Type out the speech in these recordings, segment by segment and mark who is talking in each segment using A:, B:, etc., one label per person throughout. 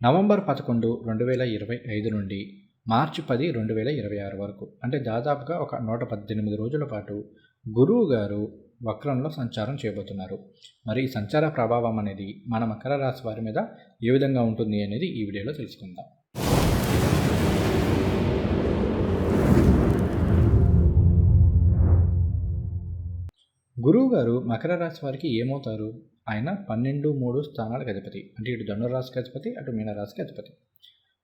A: November పదకొండు రెండు వేల ఇరవై ఐదు నుండి మార్చి పది రెండు వేల ఇరవై ఆరు వరకు అంటే దాదాపుగా ఒక నూట పద్దెనిమిది రోజుల పాటు గురువు గారు వక్రంలో సంచారం చేయబోతున్నారు. మరి ఈ సంచార ప్రభావం అనేది మన మకర రాశి వారి మీద ఏ విధంగా ఉంటుంది అనేది ఈ వీడియోలో తెలుసుకుందాం. గురువు గారు మకర రాశి వారికి ఏమవుతారు? ఆయన పన్నెండు మూడు స్థానాలకు అధిపతి. అంటే ఇటు ధనురాశికి అధిపతి అటు మీనరాశికి అధిపతి.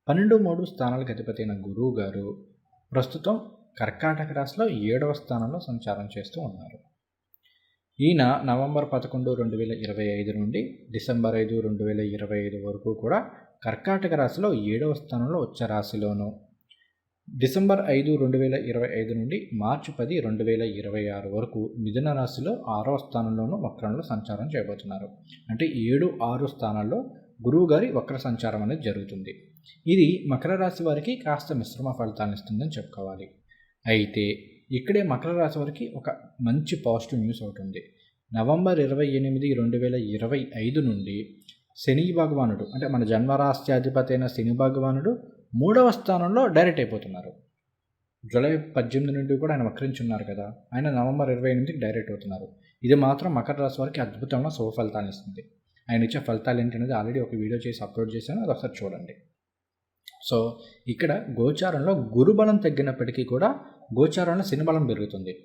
A: పన్నెండు మూడు స్థానాలకు అధిపతి అయిన గురువు గారు ప్రస్తుతం కర్కాటక రాశిలో ఏడవ స్థానంలో సంచారం చేస్తూ ఉన్నారు. ఈయన నవంబర్ పదకొండు రెండు వేల ఇరవై ఐదు నుండి డిసెంబర్ ఐదు రెండు వేల ఇరవై ఐదు వరకు కూడా కర్కాటక రాశిలో ఏడవ స్థానంలో ఉచ్చ రాశిలోను డిసెంబర్ ఐదు రెండు వేల ఇరవై ఐదు నుండి మార్చి పది రెండు వేల ఇరవై ఆరు వరకు మిథున రాశిలో ఆరవ స్థానంలోనూ వక్రంలో సంచారం చేయబోతున్నారు. అంటే ఏడు ఆరు స్థానాల్లో గురువు గారి వక్ర సంచారం అనేది జరుగుతుంది. ఇది మకర రాశి వారికి కాస్త మిశ్రమ ఫలితాలను ఇస్తుందని చెప్పుకోవాలి. అయితే ఇక్కడే మకర రాశి వారికి ఒక మంచి పాజిటివ్ న్యూస్ ఒకటి నవంబర్ ఇరవై ఎనిమిది రెండు వేల ఇరవై ఐదు నుండి శని భగవానుడు అంటే మన జన్మరాశ్యాధిపతి అయిన శని భగవానుడు మూడవ స్థానంలో డైరెక్ట్ అయిపోతున్నారు. జూలై పద్దెనిమిది నుండి కూడా ఆయన వక్రించి ఉన్నారు కదా. ఆయన నవంబర్ ఇరవై ఎనిమిదికి డైరెక్ట్ అవుతున్నారు. ఇది మాత్రం మకర రాశి వారికి అద్భుతంగా శుభ ఫలితాలు ఇస్తుంది. ఆయన ఇచ్చే ఫలితాలు ఏంటనేది ఆల్రెడీ ఒక వీడియో చేసి అప్లోడ్ చేశాను. అది ఒకసారి చూడండి. సో ఇక్కడ గోచారంలో గురుబలం తగ్గినప్పటికీ కూడా గోచారంలో శనిబలం పెరుగుతుంది.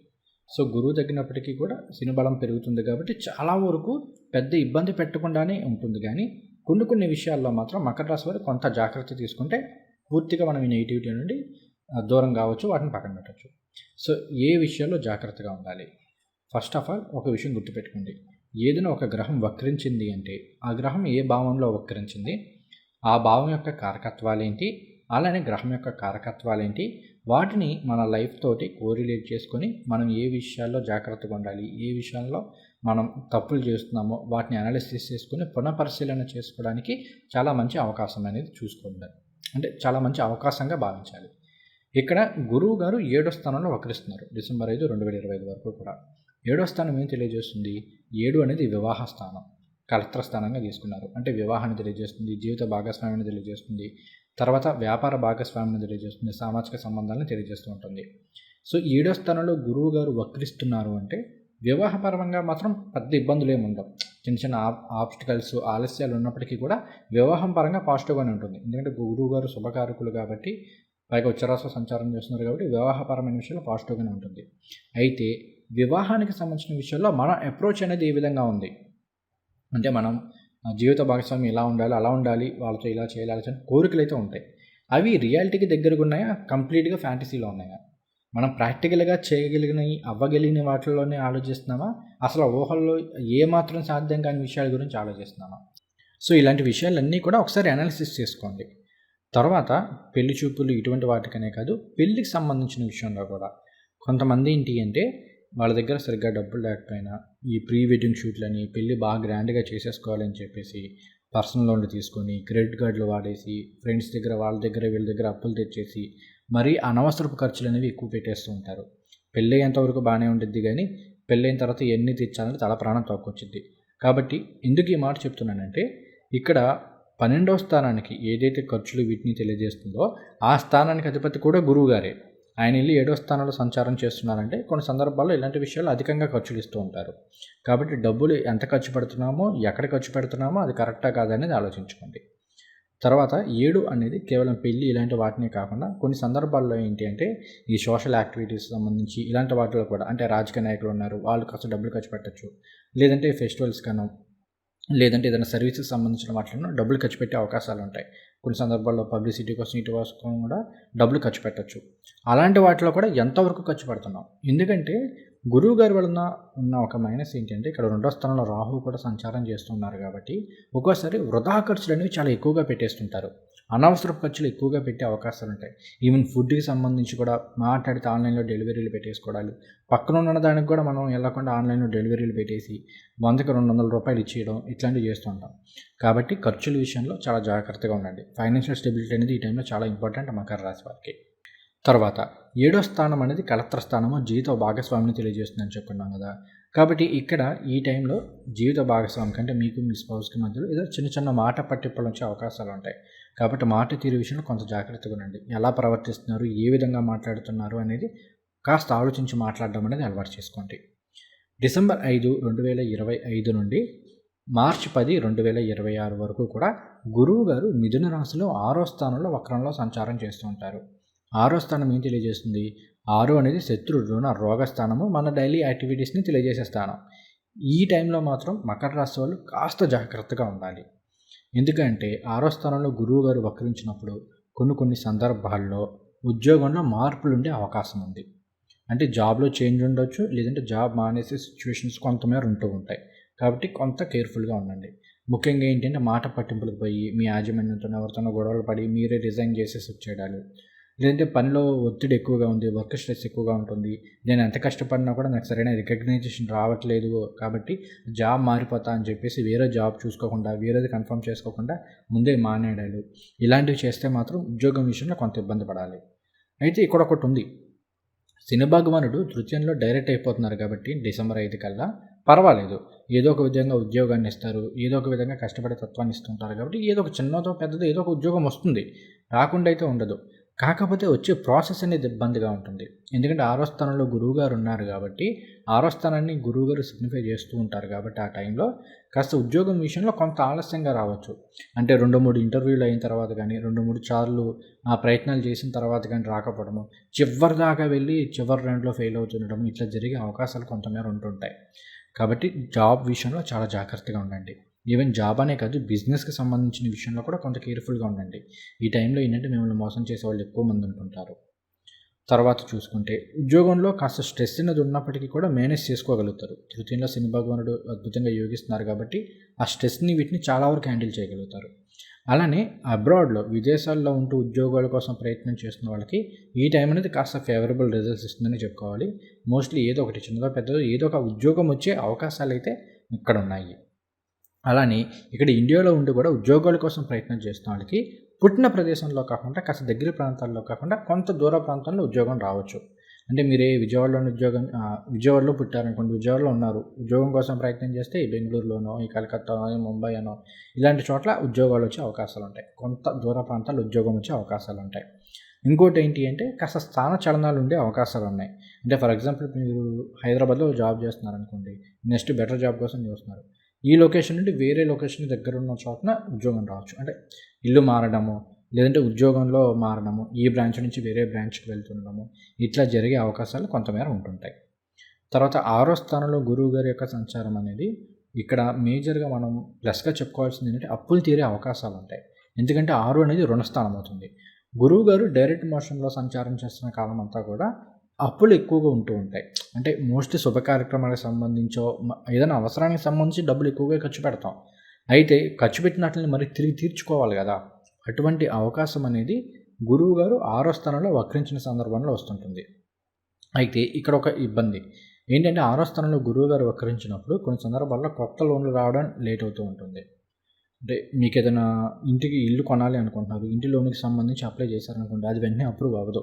A: సో గురువు తగ్గినప్పటికీ కూడా శనిబలం పెరుగుతుంది కాబట్టి చాలా వరకు పెద్ద ఇబ్బంది పెట్టకుండానే ఉంటుంది. కానీ కొన్ని కొన్ని విషయాల్లో మాత్రం మకర రాశి వారు కొంత జాగ్రత్త తీసుకుంటే పూర్తిగా మనం ఈ నెగిటివిటీ నుండి దూరం కావచ్చు వాటిని పక్కన పెట్టచ్చు. సో ఏ విషయాల్లో జాగ్రత్తగా ఉండాలి? ఫస్ట్ ఆఫ్ ఆల్ ఒక విషయం గుర్తుపెట్టుకోండి. ఏదైనా ఒక గ్రహం వక్రించింది అంటే ఆ గ్రహం ఏ భావంలో వక్రించింది? ఆ భావం యొక్క కారకత్వాలేంటి? అలానే గ్రహం యొక్క కారకత్వాలేంటి? వాటిని మన లైఫ్ తోటి కోరిలేట్ చేసుకొని మనం ఏ విషయాల్లో జాగ్రత్తగా ఉండాలి? ఏ విషయాల్లో మనం తప్పులు చేస్తున్నామో వాటిని అనాలిసిస్ చేసుకొని పునఃపరిశీలన చేసుకోవడానికి చాలా మంచి అవకాశం అనేది చూసుకోండి. అంటే చాలా మంచి అవకాశంగా భావించాలి. ఇక్కడ గురువు గారు ఏడో స్థానంలో వక్రిస్తున్నారు డిసెంబర్ ఐదు రెండు వేల ఇరవై ఐదు వరకు కూడా. ఏడో స్థానం ఏం తెలియజేస్తుంది? ఏడు అనేది వివాహ స్థానం కలత్ర స్థానంగా తీసుకున్నారు. అంటే వివాహాన్ని తెలియజేస్తుంది జీవిత భాగస్వామిని తెలియజేస్తుంది తర్వాత వ్యాపార భాగస్వామిని తెలియజేస్తుంది సామాజిక సంబంధాలను తెలియజేస్తూ ఉంటుంది. సో ఏడో స్థానంలో గురువు గారు వక్రిస్తున్నారు అంటే వివాహపరంగా మాత్రం పెద్ద ఇబ్బందులు ఏమి ఉండవు. చిన్న చిన్న ఆబ్స్టికల్స్ ఆలస్యాలు ఉన్నప్పటికీ కూడా వివాహం పరంగా పాజిటివ్గానే ఉంటుంది. ఎందుకంటే గురువు గారు శుభకారకులు కాబట్టి పైగా ఉచ్చరాస సంచారం చేస్తున్నారు కాబట్టి వివాహపరమైన విషయంలో పాజిటివ్గానే ఉంటుంది. అయితే వివాహానికి సంబంధించిన విషయంలో మన అప్రోచ్ అనేది ఏ విధంగా ఉంది. అంటే మనం జీవిత భాగస్వామి ఇలా ఉండాలి అలా ఉండాలి వాళ్ళతో ఇలా చేయాలి అని కోరికలు అయితే ఉంటాయి. అవి రియాలిటీకి దగ్గరగా ఉన్నాయా? కంప్లీట్గా ఫ్యాంటసీలో ఉన్నాయా? మనం ప్రాక్టికల్గా చేయగలిగినవి అవ్వగలిగిన వాటిల్లోనే ఆలోచిస్తున్నామా? అసలు ఊహల్లో ఏమాత్రం సాధ్యం కాని విషయాల గురించి ఆలోచిస్తున్నామా? సో ఇలాంటి విషయాలన్నీ కూడా ఒకసారి అనాలిసిస్ చేసుకోండి. తర్వాత పెళ్ళి చూపులు ఇటువంటి వాటికనే కాదు పెళ్ళికి సంబంధించిన విషయంలో కూడా. కొంతమంది ఏంటి అంటే వాళ్ళ దగ్గర సరిగ్గా డబ్బులు లేకపోయినా ఈ ప్రీ వెడ్డింగ్ షూట్లని పెళ్ళి బాగా గ్రాండ్గా చేసేసుకోవాలని చెప్పేసి పర్సనల్ లోన్లు తీసుకొని క్రెడిట్ కార్డులు వాడేసి ఫ్రెండ్స్ దగ్గర వాళ్ళ దగ్గర వీళ్ళ దగ్గర అప్పులు తెచ్చేసి మరీ అనవసరపు ఖర్చులు అనేవి ఎక్కువ పెట్టేస్తూ ఉంటారు. పెళ్ళయ్యేంతవరకు బాగానే ఉంటుంది కానీ పెళ్ళైన తర్వాత ఎన్ని తెచ్చాలని తల ప్రాణం తక్కువచ్చింది కాబట్టి ఎందుకు ఈ మాట చెప్తున్నానంటే ఇక్కడ పన్నెండవ స్థానానికి ఏదైతే ఖర్చులు వీటిని తెలియజేస్తుందో ఆ స్థానానికి అధిపతి కూడా గురువు గారే. ఆయన వెళ్ళి ఏడో స్థానంలో సంచారం చేస్తున్నారంటే కొన్ని సందర్భాల్లో ఇలాంటి విషయాలు అధికంగా ఖర్చులు ఇస్తూ ఉంటారు. కాబట్టి డబ్బులు ఎంత ఖర్చు పెడుతున్నామో ఎక్కడ ఖర్చు పెడుతున్నామో అది కరెక్టా కాదనేది ఆలోచించుకోండి. తర్వాత ఏడు అనేది కేవలం పెళ్ళి ఇలాంటి వాటినే కాకుండా కొన్ని సందర్భాల్లో ఏంటి అంటే ఈ సోషల్ యాక్టివిటీస్ సంబంధించి ఇలాంటి వాటిలో కూడా అంటే రాజకీయ నాయకులు ఉన్నారు వాళ్ళు కాస్త డబ్బులు ఖర్చు పెట్టచ్చు. లేదంటే ఫెస్టివల్స్ కను లేదంటే ఏదైనా సర్వీసెస్ సంబంధించిన వాటిలో డబ్బులు ఖర్చు పెట్టే అవకాశాలు ఉంటాయి. కొన్ని సందర్భాల్లో పబ్లిసిటీ కోసం ఇటు కోసం కూడా డబ్బులు ఖర్చు పెట్టచ్చు. అలాంటి వాటిలో కూడా ఎంతవరకు ఖర్చు పెడుతున్నాం? ఎందుకంటే గురువు గారి వలన ఉన్న ఒక మైనస్ ఏంటంటే ఇక్కడ రెండో స్థానంలో రాహు కూడా సంచారం చేస్తున్నారు కాబట్టి ఒక్కోసారి వృధా ఖర్చులు అనేవి చాలా ఎక్కువగా పెట్టేస్తుంటారు. అనవసర ఖర్చులు ఎక్కువగా పెట్టే అవకాశాలు ఉంటాయి. ఈవెన్ ఫుడ్కి సంబంధించి కూడా మాట్లాడితే ఆన్లైన్లో డెలివరీలు పెట్టేసుకోవడాలు. పక్కన ఉన్న దానికి కూడా మనం వెళ్ళకుండా ఆన్లైన్లో డెలివరీలు పెట్టేసి వందకి రెండు వందల రూపాయలు ఇచ్చేయడం ఇట్లాంటివి చేస్తుంటాం కాబట్టి ఖర్చుల విషయంలో చాలా జాగ్రత్తగా ఉండండి. ఫైనాన్షియల్ స్టెబిలిటీ అనేది ఈ టైంలో చాలా ఇంపార్టెంట్ మకర రాశి వారికి. తర్వాత ఏడో స్థానం అనేది కలత్ర స్థానము జీవిత భాగస్వామిని తెలియజేస్తుందని చెప్పుకున్నాం కదా. కాబట్టి ఇక్కడ ఈ టైంలో జీవిత భాగస్వామి కంటే మీకు మీ స్పౌస్కి మధ్యలో ఏదో చిన్న చిన్న మాట పట్టింపులు వచ్చే అవకాశాలు ఉంటాయి. కాబట్టి మాట తీరు విషయంలో కొంత జాగ్రత్తగా ఉండండి. ఎలా ప్రవర్తిస్తున్నారు ఏ విధంగా మాట్లాడుతున్నారు అనేది కాస్త ఆలోచించి మాట్లాడడం అనేది అలవాటు చేసుకోండి. డిసెంబర్ ఐదు రెండు వేల ఇరవై ఐదు నుండి మార్చి పది రెండు వేల ఇరవై ఆరు వరకు కూడా గురువు గారు మిథున రాశిలో ఆరో స్థానంలో వక్రంలో సంచారం చేస్తూ ఉంటారు. ఆరో స్థానం ఏం తెలియజేస్తుంది? ఆరు అనేది శత్రుడు రుణ రోగ స్థానము మన డైలీ యాక్టివిటీస్ని తెలియజేసే స్థానం ఈ టైంలో మాత్రం మకర రాశి వాళ్ళు కాస్త జాగ్రత్తగా ఉండాలి. ఎందుకంటే ఆరో స్థానంలో గురువు గారు వక్రించినప్పుడు కొన్ని కొన్ని సందర్భాల్లో ఉద్యోగంలో మార్పులు ఉండే అవకాశం ఉంది. అంటే జాబ్లో చేంజ్ ఉండొచ్చు లేదంటే జాబ్ మానేసే సిచ్యువేషన్స్ కొంతమేర ఉంటూ ఉంటాయి. కాబట్టి కొంత కేర్ఫుల్గా ఉండండి. ముఖ్యంగా ఏంటంటే మాట పట్టింపులకు పోయి మీ యాజమాన్యంతో ఎవరితోనో గొడవలు పడి మీరే రిజైన్ చేసేసి వచ్చేయడాలు. లేదంటే పనిలో ఒత్తిడి ఎక్కువగా ఉంది వర్క్ స్ట్రెస్ ఎక్కువగా ఉంటుంది. నేను ఎంత కష్టపడినా కూడా నాకు సరైన రికగ్నైజేషన్ రావట్లేదు కాబట్టి జాబ్ మారిపోతా అని చెప్పేసి వేరే జాబ్ చూసుకోకుండా వేరేది కన్ఫర్మ్ చేసుకోకుండా ముందే మానేడాడు ఇలాంటివి చేస్తే మాత్రం ఉద్యోగం విషయంలో కొంత ఇబ్బంది పడాలి. అయితే ఇక్కడ ఒకటి ఉంది. సినిభాగవనుడు భగవానుడు డైరెక్ట్ అయిపోతున్నారు కాబట్టి డిసెంబర్ ఐదు కల్లా పర్వాలేదు. ఏదో ఒక విధంగా ఉద్యోగాన్ని ఇస్తారు ఏదో ఒక విధంగా కష్టపడే తత్వాన్ని ఇస్తుంటారు కాబట్టి ఏదో ఒక చిన్నదో పెద్దదో ఏదో ఒక ఉద్యోగం వస్తుంది. రాకుండా అయితే ఉండదు. కాకపోతే వచ్చే ప్రాసెస్ అనేది ఇబ్బందిగా ఉంటుంది. ఎందుకంటే ఆరో స్థానంలో గురువుగారు ఉన్నారు కాబట్టి ఆరో స్థానాన్ని గురువుగారు సిగ్నిఫై చేస్తూ ఉంటారు కాబట్టి ఆ టైంలో కాస్త ఉద్యోగం విషయంలో కొంత ఆలస్యంగా రావచ్చు. అంటే రెండు మూడు ఇంటర్వ్యూలు అయిన తర్వాత కానీ రెండు మూడు సార్లు ఆ ప్రయత్నాలు చేసిన తర్వాత కానీ రాకపోవడము చివరి దాకా వెళ్ళి చివరి రెండులో ఫెయిల్ అవుతుండడం ఇట్లా జరిగే అవకాశాలు కొంతమేర ఉంటుంటాయి. కాబట్టి జాబ్ విషయంలో చాలా జాగ్రత్తగా ఉండండి. ఈవెన్ జాబ్ అనే కాదు బిజినెస్కి సంబంధించిన విషయంలో కూడా కొంత కేర్ఫుల్గా ఉండండి. ఈ టైంలో ఏంటంటే మిమ్మల్ని మోసం చేసే వాళ్ళు ఎక్కువ మంది ఉంటుంటారు. తర్వాత చూసుకుంటే ఉద్యోగంలో కాస్త స్ట్రెస్ అనేది ఉన్నప్పటికీ కూడా మేనేజ్ చేసుకోగలుగుతారు. తృతీయంలో శని భగవానుడు అద్భుతంగా యోగిస్తున్నారు కాబట్టి ఆ స్ట్రెస్ని వీటిని చాలా వరకు హ్యాండిల్ చేయగలుగుతారు. అలానే అబ్రాడ్లో విదేశాల్లో ఉంటూ ఉద్యోగాల కోసం ప్రయత్నం చేస్తున్న వాళ్ళకి ఈ టైం అనేది కాస్త ఫేవరబుల్ రిజల్ట్స్ ఇస్తుందని చెప్పుకోవాలి. మోస్ట్లీ ఏదో ఒకటి చిన్నదో పెద్దదో ఏదో ఒక ఉద్యోగం వచ్చే అవకాశాలు అయితే ఇక్కడ ఉన్నాయి. అలానే ఇక్కడ ఇండియాలో ఉండి కూడా ఉద్యోగాల కోసం ప్రయత్నం చేస్తున్న వాళ్ళకి పుట్టిన ప్రదేశంలో కాకుండా కాస్త దగ్గర ప్రాంతాల్లో కాకుండా కొంత దూర ప్రాంతంలో ఉద్యోగం రావచ్చు. అంటే మీరే విజయవాడలోని ఉద్యోగం విజయవాడలో పుట్టారనుకోండి విజయవాడలో ఉన్నారు. ఉద్యోగం కోసం ప్రయత్నం చేస్తే ఈ బెంగళూరులోనో ఈ కలకత్తానో ముంబై అనో ఇలాంటి చోట్ల ఉద్యోగాలు వచ్చే అవకాశాలు ఉంటాయి. కొంత దూర ప్రాంతాల్లో ఉద్యోగం వచ్చే అవకాశాలు ఉంటాయి. ఇంకోటి ఏంటి అంటే కాస్త స్థాన చలనాలు ఉండే అవకాశాలు ఉన్నాయి. అంటే ఫర్ ఎగ్జాంపుల్ మీరు హైదరాబాద్లో జాబ్ చేస్తున్నారు అనుకోండి నెక్స్ట్ బెటర్ జాబ్ కోసం చూస్తున్నారు. ఈ లొకేషన్ నుండి వేరే లొకేషన్ దగ్గర ఉన్న చోటన ఉద్యోగం రావచ్చు. అంటే ఇల్లు మారడము లేదంటే ఉద్యోగంలో మారడము ఈ బ్రాంచ్ నుంచి వేరే బ్రాంచ్కి వెళ్తుండడము ఇట్లా జరిగే అవకాశాలు కొంతమేర ఉంటుంటాయి. తర్వాత ఆరో స్థానంలో గురువు గారి యొక్క సంచారం అనేది ఇక్కడ మేజర్గా మనం ప్లస్గా చెప్పుకోవాల్సింది ఏంటంటే అప్పులు తీరే అవకాశాలు ఉంటాయి. ఎందుకంటే ఆరు అనేది రుణస్థానం అవుతుంది. గురువు గారు డైరెక్ట్ మోషన్లో సంచారం చేస్తున్న కాలం అంతా కూడా అప్పులు ఎక్కువగా ఉంటూ ఉంటాయి. అంటే మోస్ట్లీ శుభ కార్యక్రమాలకు సంబంధించో ఏదైనా అవసరానికి సంబంధించి డబ్బులు ఎక్కువగా ఖర్చు పెడతాం. అయితే ఖర్చు పెట్టినట్లని మరి తిరిగి తీర్చుకోవాలి కదా. అటువంటి అవకాశం అనేది గురువు గారు ఆరో స్థానంలో వక్రించిన సందర్భంలో వస్తుంటుంది. అయితే ఇక్కడ ఒక ఇబ్బంది. ఏంటంటే ఆరో స్థానంలో గురువు గారు వక్రించినప్పుడు కొన్ని సందర్భాల్లో కొత్త లోన్లు రావడం లేట్ అవుతూ ఉంటుంది. అంటే మీకు ఏదైనా ఇంటికి ఇల్లు కొనాలి అనుకుంటున్నారు. ఇంటి లోన్కి సంబంధించి అప్లై చేశారనుకుంటే అది వెంటనే అప్రూవ్ అవ్వదు.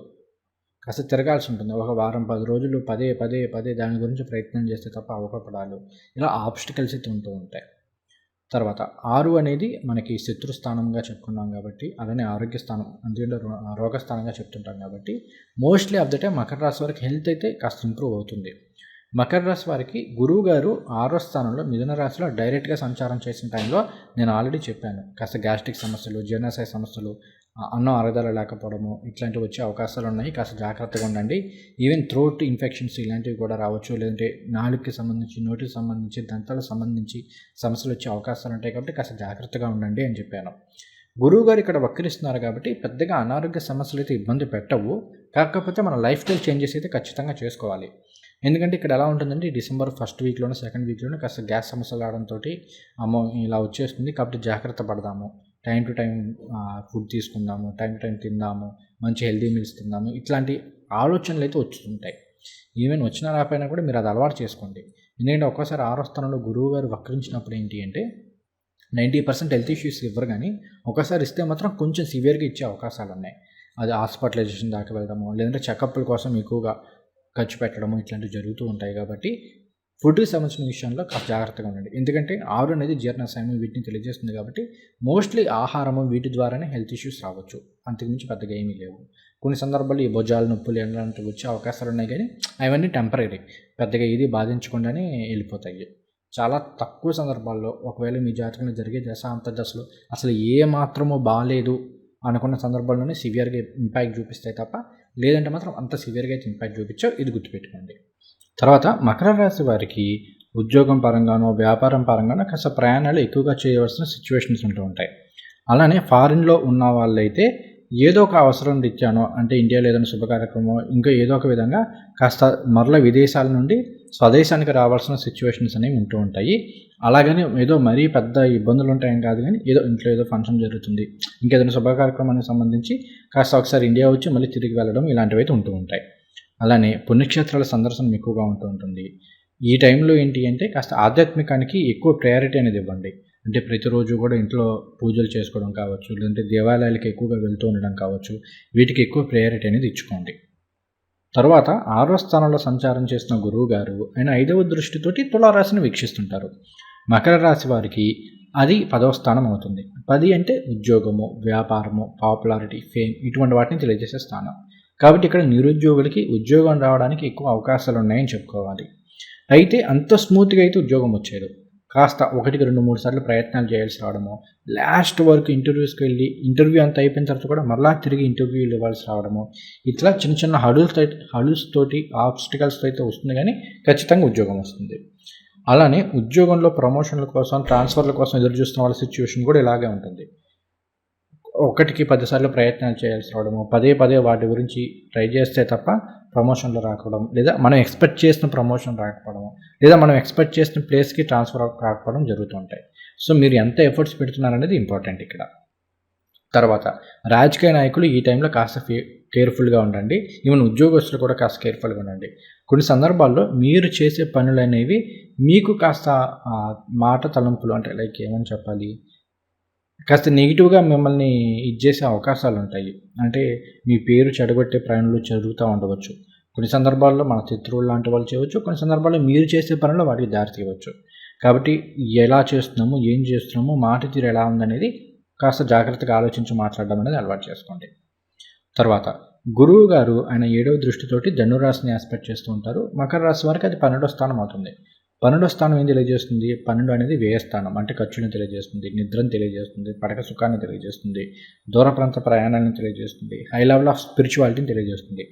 A: కాస్త తిరగాల్సి ఉంటుంది ఒక వారం పది రోజులు పదే పదే పదే దాని గురించి ప్రయత్నం చేస్తే తప్ప అవకపడాలు ఇలా ఆబ్స్టికల్స్ అయితే ఉంటూ ఉంటాయి. తర్వాత ఆరు అనేది మనకి శత్రుస్థానంగా చెప్పుకున్నాం కాబట్టి అలానే ఆరోగ్య స్థానం అందులో రోగస్థానంగా చెప్తుంటాం కాబట్టి mostly of the time Makar రాశి వారికి హెల్త్ అయితే కాస్త ఇంప్రూవ్ అవుతుంది. మకర రాశి వారికి గురువు గారు ఆరో స్థానంలో మిథున రాశిలో డైరెక్ట్గా సంచారం చేసిన టైంలో నేను ఆల్రెడీ చెప్పాను. కాస్త గ్యాస్ట్రిక్ సమస్యలు జీర్ణాశయ సమస్యలు అన్నం అరగదల లేకపోవడము ఇట్లాంటివి వచ్చే అవకాశాలు ఉన్నాయి. కాస్త జాగ్రత్తగా ఉండండి. ఈవెన్ థ్రోట్ ఇన్ఫెక్షన్స్ ఇలాంటివి కూడా రావచ్చు. లేదంటే నాలుగుకి సంబంధించి నోటికి సంబంధించి దంతాలకు సంబంధించి సమస్యలు వచ్చే అవకాశాలు ఉంటాయి కాబట్టి కాస్త జాగ్రత్తగా ఉండండి అని చెప్పాను. గురువు గారు ఇక్కడ వక్రిస్తున్నారు కాబట్టి పెద్దగా అనారోగ్య సమస్యలు అయితే ఇబ్బంది పెట్టవు. కాకపోతే మన లైఫ్ స్టైల్ చేంజెస్ అయితే ఖచ్చితంగా చేసుకోవాలి. ఎందుకంటే ఇక్కడ ఎలా ఉంటుందంటే డిసెంబర్ ఫస్ట్ వీక్లోనే సెకండ్ వీక్లోనే కాస్త గ్యాస్ సమస్యలు రావడంతో అమ్మో ఇలా వచ్చేస్తుంది కాబట్టి జాగ్రత్త పడదాము. టైం టు టైం ఫుడ్ తీసుకుందాము టైం టు టైం తిందాము మంచి హెల్దీ మీల్స్ తిందాము ఇట్లాంటి ఆలోచనలు అయితే వస్తుంటాయి. ఈవెన్ వచ్చిన రాకపోయినా కూడా మీరు అది అలవాటు చేసుకోండి. ఎందుకంటే ఒక్కోసారి ఆరో స్థానంలో గురువు గారు వక్రించినప్పుడు ఏంటి అంటే నైంటీ పర్సెంట్ హెల్త్ ఇష్యూస్ ఇవ్వరు కానీ ఒకసారి ఇస్తే మాత్రం కొంచెం సివియర్గా ఇచ్చే అవకాశాలు ఉన్నాయి. అది హాస్పిటలైజేషన్ దాకా వెళ్ళడము లేదంటే చెకప్ల కోసం ఎక్కువగా ఖర్చు పెట్టడము ఇట్లాంటివి జరుగుతూ ఉంటాయి కాబట్టి ఫుడ్కి సంబంధించిన విషయంలో కాస్త జాగ్రత్తగా ఉండండి. ఎందుకంటే ఆరు అనేది జీర్ణాశయం వీటిని తెలియజేస్తుంది కాబట్టి మోస్ట్లీ ఆహారము వీటి ద్వారానే హెల్త్ ఇష్యూస్ రావచ్చు. అంతకుమించి పెద్దగా ఏమీ లేవు. కొన్ని సందర్భాల్లో ఈ భుజాలు నొప్పులు ఇలాంటివి వచ్చే అవకాశాలు ఉన్నాయి కానీ అవన్నీ టెంపరీ పెద్దగా ఇది బాధించకుండానే వెళ్ళిపోతాయి. చాలా తక్కువ సందర్భాల్లో ఒకవేళ మీ జాతకంలో జరిగే దశ అంత దశలో అసలు ఏ మాత్రమో బాగాలేదు అనుకున్న సందర్భంలోనే సివియర్గా ఇంపాక్ట్ చూపిస్తాయి తప్ప లేదంటే మాత్రం అంత సివియర్గా అయితే ఇంపాక్ట్ చూపించో ఇది గుర్తుపెట్టుకోండి. తర్వాత మకర రాశి వారికి ఉద్యోగం పరంగానో వ్యాపారం పరంగానో కాస్త ప్రయాణాలు ఎక్కువగా చేయవలసిన సిచ్యువేషన్స్ ఉంటూ ఉంటాయి. అలానే ఫారిన్లో ఉన్న వాళ్ళైతే ఏదో ఒక అవసరం రీత్యానో అంటే ఇండియాలో ఏదైనా శుభకార్యక్రమం ఇంకా ఏదో ఒక విధంగా కాస్త మరల విదేశాల నుండి స్వదేశానికి రావాల్సిన సిచ్యువేషన్స్ అనేవి ఉంటూ ఉంటాయి. అలాగని ఏదో మరీ పెద్ద ఇబ్బందులు ఉంటాయని కాదు కానీ ఏదో ఇంట్లో ఏదో ఫంక్షన్ జరుగుతుంది. ఇంకేదైనా శుభ కార్యక్రమానికి సంబంధించి కాస్త ఒకసారి ఇండియా వచ్చి మళ్ళీ తిరిగి వెళ్ళడం ఇలాంటివి అయితే ఉంటూ ఉంటాయి. అలానే పుణ్యక్షేత్రాల సందర్శనం ఎక్కువగా ఉంటూ ఉంటుంది. ఈ టైంలో ఏంటి అంటే కాస్త ఆధ్యాత్మికానికి ఎక్కువ ప్రయారిటీ అనేది ఇవ్వండి. అంటే ప్రతిరోజు కూడా ఇంట్లో పూజలు చేసుకోవడం కావచ్చు లేదంటే దేవాలయాలకు ఎక్కువగా వెళ్తూ ఉండడం కావచ్చు వీటికి ఎక్కువ ప్రయారిటీ అనేది ఇచ్చుకోండి. తర్వాత ఆరో స్థానంలో సంచారం చేసిన గురువు గారు ఆయన ఐదవ దృష్టితోటి తులారాశిని వీక్షిస్తుంటారు. మకర రాశి వారికి అది పదవ స్థానం అవుతుంది. పది అంటే ఉద్యోగము వ్యాపారము పాపులారిటీ ఫేమ్ ఇటువంటి వాటిని తెలియజేసే స్థానం. కాబట్టి ఇక్కడ నిరుద్యోగులకి ఉద్యోగం రావడానికి ఎక్కువ అవకాశాలు ఉన్నాయని చెప్పుకోవాలి. అయితే అంత స్మూత్గా అయితే ఉద్యోగం వచ్చేది కాస్త ఒకటికి రెండు మూడు సార్లు ప్రయత్నాలు చేయాల్సి రావడము లాస్ట్ వరకు ఇంటర్వ్యూస్కి వెళ్ళి ఇంటర్వ్యూ అంతా అయిపోయిన తర్వాత కూడా మరలా తిరిగి ఇంటర్వ్యూలు ఇవ్వాల్సి రావడము ఇట్లా చిన్న చిన్న హడుల్స్ అయితే హడుల్స్ తోటి ఆబ్స్టికల్స్ అయితే వస్తుంది కానీ ఖచ్చితంగా ఉద్యోగం వస్తుంది. అలానే ఉద్యోగంలో ప్రమోషన్ల కోసం ట్రాన్స్ఫర్ల కోసం ఎదురు చూస్తున్న వాళ్ళ సిచ్యువేషన్ కూడా ఇలాగే ఉంటుంది. ఒకటికి పదిసార్లు ప్రయత్నాలు చేయాల్సి రావడము పదే పదే వాటి గురించి ట్రై చేస్తే తప్ప ప్రమోషన్లు రాకపోవడం లేదా మనం ఎక్స్పెక్ట్ చేసిన ప్రమోషన్ రాకపోవడం లేదా మనం ఎక్స్పెక్ట్ చేసిన ప్లేస్కి ట్రాన్స్ఫర్ కాకపోవడం జరుగుతుంటాయి. సో మీరు ఎంత ఎఫర్ట్స్ పెడుతున్నారనేది ఇంపార్టెంట్ ఇక్కడ. తర్వాత రాజకీయ నాయకులు ఈ టైంలో కాస్త కేర్ఫుల్గా ఉండండి. ఈవెన్ ఉద్యోగస్తులు కూడా కాస్త కేర్ఫుల్గా ఉండండి. కొన్ని సందర్భాల్లో మీరు చేసే పనులు అనేవి మీకు కాస్త మాట తలంపులు అంటే లైక్ ఏమని చెప్పాలి? కాస్త నెగిటివ్గా మిమ్మల్ని ఇచ్చేసే అవకాశాలు ఉంటాయి అంటే మీ పేరు చెడగొట్టే ప్రయాణాలు జరుగుతూ ఉండవచ్చు. కొన్ని సందర్భాల్లో మన శత్రువులు లాంటి వాళ్ళు చేయవచ్చు. కొన్ని సందర్భాల్లో మీరు చేసే పనులు వాటికి దారి తీయవచ్చు. కాబట్టి ఎలా చేస్తున్నాము? ఏం చేస్తున్నాము? మాట తీరు ఎలా ఉందనేది కాస్త జాగ్రత్తగా ఆలోచించి మాట్లాడడం అనేది అలవాటు చేసుకోండి. తర్వాత గురువు గారు ఆయన ఏడవ దృష్టితోటి ధనురాశిని ఆస్పెక్ట్ చేస్తూ ఉంటారు. మకర రాశి వారికి అది పన్నెండో స్థానం అవుతుంది. పన్నెండో స్థానం ఏం తెలియజేస్తుంది? పన్నెండు అనేది వ్యయస్థానం అంటే ఖర్చుని తెలియజేస్తుంది నిద్రను తెలియజేస్తుంది పడక సుఖాన్ని తెలియజేస్తుంది దూర ప్రాంత ప్రయాణాలను తెలియజేస్తుంది హై లెవెల్ ఆఫ్ స్పిరిచువాలిటీని తెలియజేస్తుంది.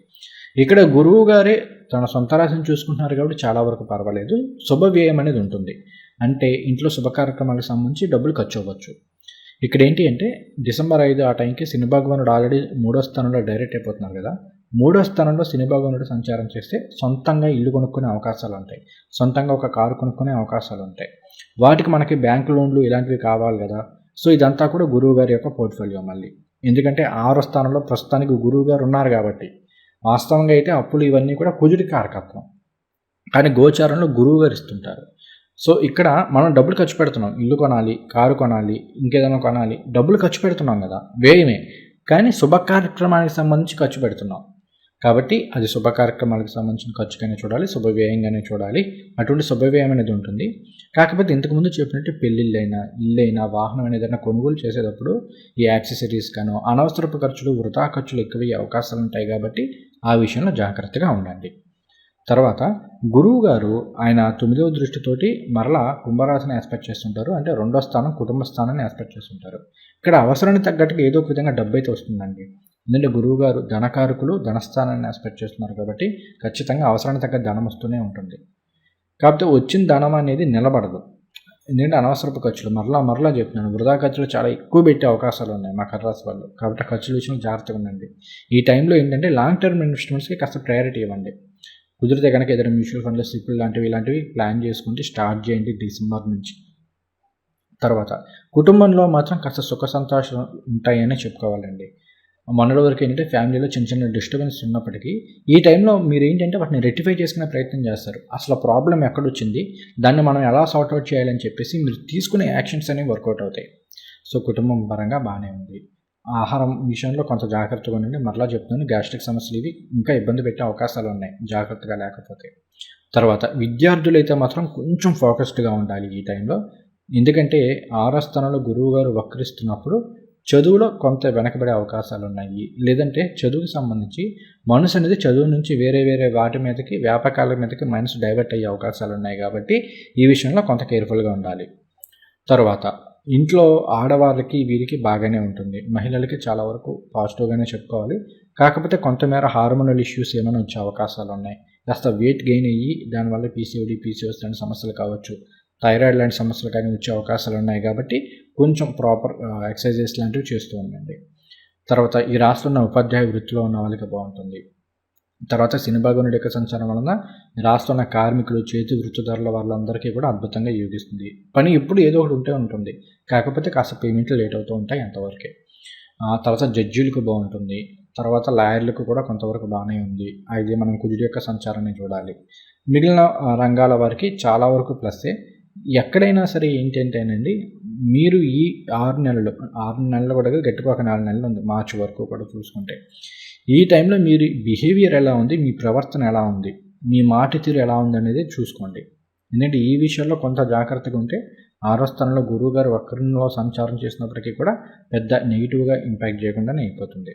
A: ఇక్కడ గురువు గారే తన సొంత రాశిని చూసుకుంటున్నారు కాబట్టి చాలా వరకు పర్వాలేదు. శుభ వ్యయం అనేది ఉంటుంది. అంటే ఇంట్లో శుభ కార్యక్రమాలకు సంబంధించి డబ్బులు ఖర్చు అవ్వచ్చు. ఇక్కడ ఏంటి అంటే డిసెంబర్ ఐదు ఆ టైంకి శని భగవానుడు ఆల్రెడీ మూడో స్థానంలో డైరెక్ట్ అయిపోతున్నారు కదా. మూడో స్థానంలో సిని సంచారం చేస్తే సొంతంగా ఇల్లు కొనుక్కునే అవకాశాలు ఉంటాయి. సొంతంగా ఒక కారు కొనుక్కునే అవకాశాలు ఉంటాయి. వాటికి మనకి బ్యాంక్ లోన్లు ఇలాంటివి కావాలి కదా. సో ఇదంతా కూడా గురువు గారి యొక్క పోర్ట్ఫోలియో మళ్ళీ. ఎందుకంటే ఆరో స్థానంలో ప్రస్తుతానికి గురువు గారు ఉన్నారు కాబట్టి. వాస్తవంగా అయితే అప్పులు ఇవన్నీ కూడా కుజుడి కారకత్వం. కానీ గోచారంలో గురువు గారు ఇస్తుంటారు. సో ఇక్కడ మనం డబ్బులు ఖర్చు పెడుతున్నాం. ఇల్లు కొనాలి కారు కొనాలి ఇంకేదైనా కొనాలి. డబ్బులు ఖర్చు పెడుతున్నాం కదా. వ్యయమే కానీ శుభ కార్యక్రమానికి సంబంధించి ఖర్చు పెడుతున్నాం. కాబట్టి అది శుభ కార్యక్రమాలకు సంబంధించిన ఖర్చుకైనా చూడాలి శుభవ్యయంగానే చూడాలి. అటువంటి శుభవ్యయం అనేది ఉంటుంది. కాకపోతే ఇంతకుముందు చెప్పినట్టు పెళ్ళిళ్ళైనా ఇల్లైనా వాహనం ఏదైనా కొనుగోలు చేసేటప్పుడు ఈ యాక్సెసరీస్ కానో అనవసరపు ఖర్చులు వృధా ఖర్చులు ఎక్కువయ్యే అవకాశాలు ఉంటాయి కాబట్టి ఆ విషయంలో జాగ్రత్తగా ఉండండి. తర్వాత గురువు గారు ఆయన తొమ్మిదవ దృష్టితోటి మరలా కుంభరాశిని ఆస్పెక్ట్ చేస్తుంటారు. అంటే రెండో స్థానం కుటుంబ స్థానాన్ని ఆస్పెక్ట్ చేస్తుంటారు. ఇక్కడ అవసరానికి తగ్గట్టుగా ఏదో ఒక విధంగా డబ్బు అయితే వస్తుందండి. ఎందుకంటే గురువు గారు ధనకారకులు ధనస్థానాన్ని ఆస్పెక్ట్ చేస్తున్నారు కాబట్టి ఖచ్చితంగా అవసరానికి తగ్గ ధనం వస్తూనే ఉంటుంది. కాకపోతే వచ్చిన ధనం అనేది నిలబడదు. ఎందుకంటే అనవసరపు ఖర్చులు మరలా మరలా చెప్తున్నాను వృధా ఖర్చులు చాలా ఎక్కువ పెట్టే అవకాశాలు ఉన్నాయి మా కర్రాస్ వాళ్ళు. కాబట్టి ఖర్చులు విషయంలో జాగ్రత్తగా ఉండండి. ఈ టైంలో ఏంటంటే లాంగ్ టర్మ్ ఇన్వెస్ట్మెంట్స్కి కాస్త ప్రయారిటీ ఇవ్వండి. కుదిరితే కనుక ఏదైనా మ్యూచువల్ ఫండ్లు సిప్పులు లాంటివి ఇలాంటివి ప్లాన్ చేసుకుంటే స్టార్ట్ చేయండి డిసెంబర్ నుంచి. తర్వాత కుటుంబంలో మాత్రం కాస్త సుఖ సంతోషం ఉంటాయని చెప్పుకోవాలండి. మొన్నటి వరకు ఏంటంటే ఫ్యామిలీలో చిన్న చిన్న డిస్టర్బెన్స్ ఉన్నప్పటికీ ఈ టైంలో మీరు ఏంటంటే వాటిని రెక్టిఫై చేసుకునే ప్రయత్నం చేస్తారు. అసలు ప్రాబ్లం ఎక్కడొచ్చింది? దాన్ని మనం ఎలా సార్ట్అవుట్ అవుట్ చేయాలని చెప్పేసి మీరు తీసుకునే యాక్షన్స్ అనేవి వర్కౌట్ అవుతాయి. సో కుటుంబం పరంగా బాగానే ఉంది. ఆహారం విషయంలో కొంత జాగ్రత్తగా ఉండండి. మరలా చెప్తున్నాను గ్యాస్ట్రిక్ సమస్యలు ఇవి ఇంకా ఇబ్బంది పెట్టే అవకాశాలు ఉన్నాయి జాగ్రత్తగా లేకపోతే. తర్వాత విద్యార్థులు అయితే మాత్రం కొంచెం ఫోకస్డ్గా ఉండాలి ఈ టైంలో. ఎందుకంటే ఆరో స్థానంలో గురువు గారు వక్రిస్తున్నప్పుడు చదువులో కొంత వెనకబడే అవకాశాలు ఉన్నాయి లేదంటే చదువుకి సంబంధించి మనసు అనేది చదువు నుంచి వేరే వేరే వాటి మీదకి వ్యాపకాల మీదకి మనసు డైవర్ట్ అయ్యే అవకాశాలు ఉన్నాయి కాబట్టి ఈ విషయంలో కొంత కేర్ఫుల్గా ఉండాలి. తర్వాత ఇంట్లో ఆడవాళ్ళకి వీరికి బాగానే ఉంటుంది. మహిళలకి చాలా వరకు పాజిటివ్గానే చెప్పుకోవాలి. కాకపోతే కొంతమేర హార్మోనల్ ఇష్యూస్ ఏమైనా వచ్చే అవకాశాలు ఉన్నాయి కాస్త వెయిట్ గెయిన్ అయ్యి దానివల్ల పీసీఓడి పీసీఓస్ లాంటి సమస్యలు కావచ్చు. థైరాయిడ్ లాంటి సమస్యలు కానీ వచ్చే అవకాశాలు ఉన్నాయి కాబట్టి కొంచెం ప్రాపర్ ఎక్సర్సైజెస్ లాంటివి చేస్తూ ఉండండి. తర్వాత ఈ రాష్ట్రంలో ఉపాధ్యాయ వృత్తిలో ఉన్న వాళ్ళకి బాగుంటుంది. తర్వాత శనిభాగనుడి యొక్క సంచారం వలన రాష్ట్రంలో కార్మికులు చేతి వృత్తిదారుల వాళ్ళందరికీ కూడా అద్భుతంగా యోగిస్తుంది. పని ఇప్పుడు ఏదో ఒకటి ఉంటే ఉంటుంది. కాకపోతే కాస్త పేమెంట్లు లేట్ అవుతూ ఉంటాయి అంతవరకే. తర్వాత జడ్జీలకు బాగుంటుంది. తర్వాత లాయర్లకు కూడా కొంతవరకు బాగానే ఉంది. అయితే మనం కుజుడి యొక్క సంచారాన్ని చూడాలి. మిగిలిన రంగాల వారికి చాలా వరకు ప్లస్సే. ఎక్కడైనా సరే ఏంటంటేనండి మీరు ఈ ఆరు నెలలు ఆరు నెలలు కూడా గట్టిగా ఒక నాలుగు నెలలు ఉంది మార్చి వరకు కూడా చూసుకుంటే. ఈ టైంలో మీరు బిహేవియర్ ఎలా ఉంది మీ ప్రవర్తన ఎలా ఉంది మీ మాట తీరు ఎలా ఉంది అనేది చూసుకోండి. ఎందుకంటే ఈ విషయంలో కొంత జాగ్రత్తగా ఉంటే ఆరో స్థానంలో గురువు గారు వక్రంలో సంచారం చేసినప్పటికీ కూడా పెద్ద నెగిటివ్గా ఇంపాక్ట్ చేయకుండానే అయిపోతుంది.